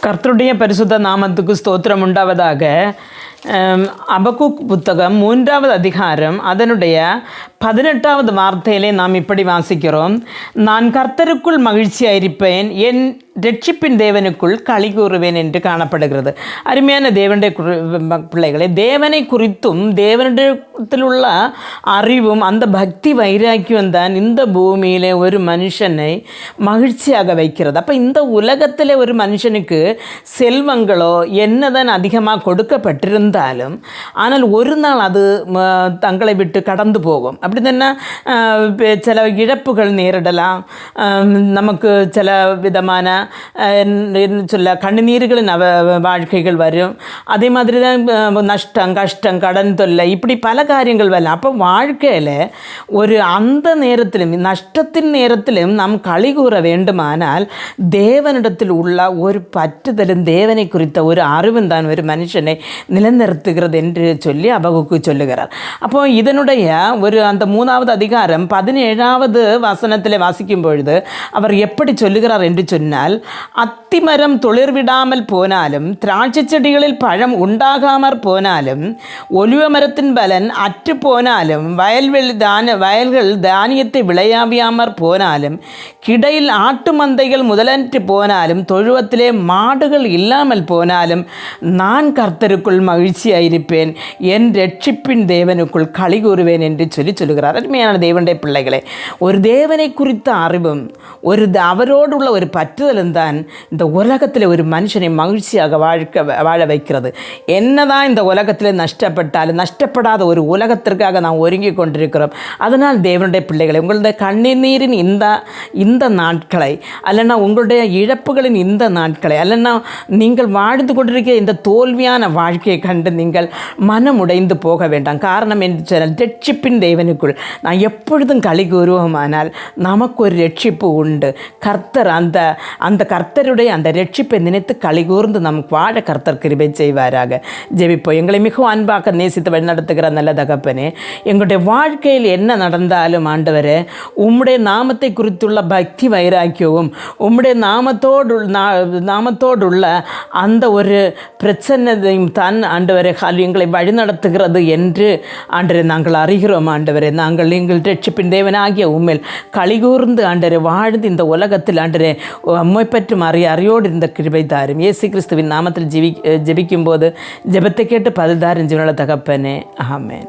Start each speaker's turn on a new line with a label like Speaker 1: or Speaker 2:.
Speaker 1: கர்த்தருடைய பரிசுத்த நாமத்துக்கு ஸ்தோத்திரம் உண்டாவதாக அபகுக் புத்தகம் மூன்றாவது அதிகாரம் அதனுடைய பதினெட்டாவது வார்த்தையிலே நாம் இப்படி வாசிக்கிறோம் நான் கர்த்தருக்குள் மகிழ்ச்சியாயிருப்பேன் என் ரட்சிப்பின் தேவனுக்குள் களி கூறுவேன் என்று காணப்படுகிறது. அருமையான தேவனுடைய பிள்ளைகளை தேவனை குறித்தும் தேவனிடத்தில் உள்ள அறிவும் அந்த பக்தி வைராக்கியம் தான் இந்த பூமியில் ஒரு மனுஷனை மகிழ்ச்சியாக வைக்கிறது. அப்போ இந்த உலகத்தில் ஒரு மனுஷனுக்கு செல்வங்களோ என்னதான் அதிகமாக கொடுக்கப்பட்டிருந்தாலும் ஆனால் ஒரு நாள் அது தங்களை விட்டு கடந்து போகும். அப்படி தானே சில இழப்புகள் நேரிடலாம். நமக்கு சில விதமான சொல்ல கண்ணீர்களின் அவ வாழ்க்கைகள் வரும் அதே மாதிரி தான் அஹ், நஷ்டம் கஷ்டம் கடன் தொல்லை இப்படி பல காரியங்கள் வரலாம் அப்போ வாழ்க்கையில் ஒரு அந்த நேரத்திலும் நஷ்டத்தின் நேரத்திலும் நாம் களி கூற வேண்டுமானால் தேவனிடத்தில் உள்ள ஒரு பற்றுதலும் தேவனை குறித்த ஒரு அறிவும் தான் ஒரு மனுஷனை நிலைநிறுத்துகிறது என்று சொல்லி அபகுக்கு சொல்லுகிறார் அப்போ இதனுடைய ஒரு அந்த மூணாவது அதிகாரம் பதினேழாவது வசனத்தில் வாசிக்கும் பொழுது அவர் எப்படி சொல்லுகிறார் என்று சொன்னால் അത്തിമരം തുളിർവിടാമൽ പോനാലും ദ്രാക്ഷിച്ചെടികളിൽ പഴം ഉണ്ടാകാമർ പോനാലും ഒലുവമരത്തിൻ ബലൻ അറ്റുപോനാലും വയൽവെളി ദാന വയലുകൾ ധാന്യത്തെ വിളയാവിയാമർ പോനാലും കിടയിൽ ആട്ടുമന്തകൾ മുതലറ്റ് പോനാലും തൊഴുവത്തിലെ മാടുകൾ ഇല്ലാമൽ പോനാലും നാൻ കർത്തരുക്കുൾ മഹിഴ്ചിയായിരിപ്പേൻ എൻ രക്ഷിപ്പിൻ ദേവനുക്കുൾ കളി കൂറുവേൻ എന്റെ ചൊല്ലി ചൊല്ലുകാർ അരുമയാണ് ദേവന്റെ പിള്ളകളെ ഒരു ദേവനെക്കുറിച്ച അറിവും ഒരു അവരോടുള്ള ഒരു പറ്റുതൽ ஒரு தான் இந்த உலகத்தில் ஒரு மனுஷனை மகிழ்ச்சியாக வாழ்க்க வாழ வைக்கிறது. என்னதான் இந்த உலகத்தில் நஷ்டப்பட்டாலும் நஷ்டப்படாத ஒரு உலகத்திற்காக நாம் ஒருங்கி கொண்டிருக்கிறோம். அதனால் தேவனுடைய பிள்ளைகளை உங்களுடைய கண்ணீரின் இந்த இந்த நாட்களை அல்லனா உங்களுடைய இழப்புகளின் இந்த நாட்களை அல்லனா நீங்கள் வாழ்ந்து கொண்டிருக்கிற இந்த தோல்வியான வாழ்க்கையை கண்டு நீங்கள் மனம் உடைந்து போக வேண்டாம். காரணம் என்று சொன்னால் ரட்சிப்பின் தேவனுக்குள் நான் எப்பொழுதும் களி கூறுவோமானால் நமக்கு ஒரு ரட்சிப்பு உண்டு. கர்த்தர் அந்த அந்த கர்த்தருடைய அந்த ரட்சிப்பை நினைத்து களி கூர்ந்து நமக்கு வாழ கர்த்தர் கிருபை செய்வாராக. ஜெபிப்போம். எங்களை மிகவும் அன்பாக நேசித்து வழிநடத்துகிற நல்ல தகப்பனே எங்களுடைய வாழ்க்கையில் என்ன நடந்தாலும் ஆண்டவர் உம்முடைய நாமத்தை குறித்துள்ள பக்தி வைராக்கியவும் உம்முடைய நாமத்தோடு நாமத்தோடுள்ள அந்த ஒரு பிரச்சனையும் தான் ஆண்டவரே எங்களை வழிநடத்துகிறது என்று ஆண்டரை நாங்கள் அறிகிறோம் ஆண்டவரே. நாங்கள் எங்கள் ரட்சிப்பின் தேவனாகிய உண்மையில் கலிகூர்ந்து ஆண்டரை வாழ்ந்து இந்த உலகத்தில் ஆண்டவரே உம்மை அறி அறியோடு இருந்த கிருபை தாரும். இயேசு கிறிஸ்துவின் நாமத்தில் ஜீவி ஜெபிக்கும் போது ஜெபத்தை கேட்டு பதில் தாரும் ஜீவனல தகப்பனே. ஆமென்.